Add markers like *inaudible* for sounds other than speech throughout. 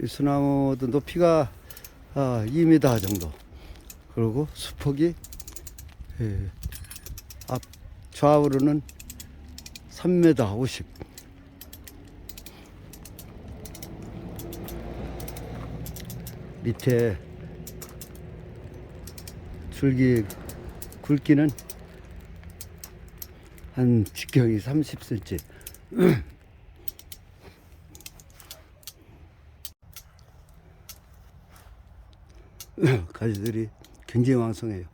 이 소나무도 높이가 아, 2m 정도. 그리고 수폭이 예, 앞 좌우로는 3m 50. 밑에 줄기 굵기는 한 직경이 30cm. *clears throat* *laughs* 가지들이 굉장히 왕성해요.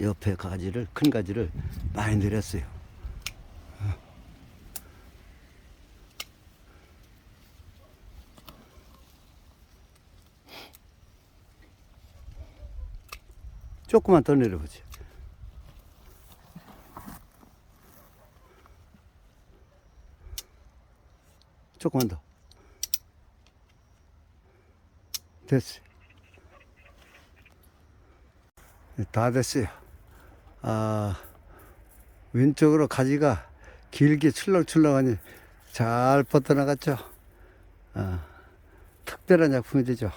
옆에 가지를 큰 가지를 많이 내렸어요. 조금만 더 내려보지. 조금만 더. 됐어요. 네, 다 됐어요. 아, 왼쪽으로 가지가 길게 출렁출렁하니 잘 뻗어나갔죠. 아, 특별한 작품이 되죠.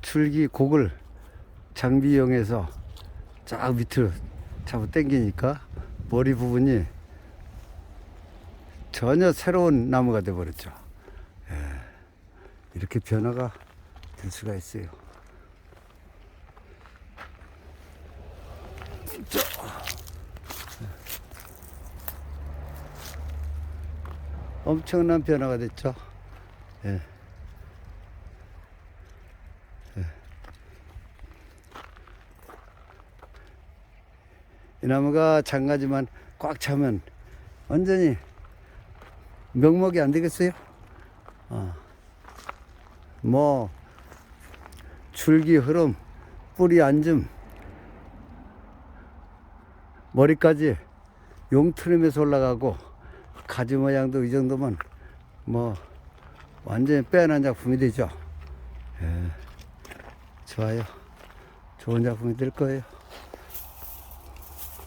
줄기 곡을 장비 이용해서 쫙 밑으로 잡아 당기니까 머리 부분이 전혀 새로운 나무가 되어버렸죠. 예, 이렇게 변화가 될 수가 있어요. 엄청난 변화가 됐죠. 예. 예. 이 나무가 장가지만 꽉 차면 완전히 명목이 안 되겠어요? 어. 뭐 줄기 흐름, 뿌리 앉음, 머리까지 용트림에서 올라가고 가지 모양도 이 정도면 뭐 완전히 빼어난 작품이 되죠. 예, 좋아요. 좋은 작품이 될 거예요.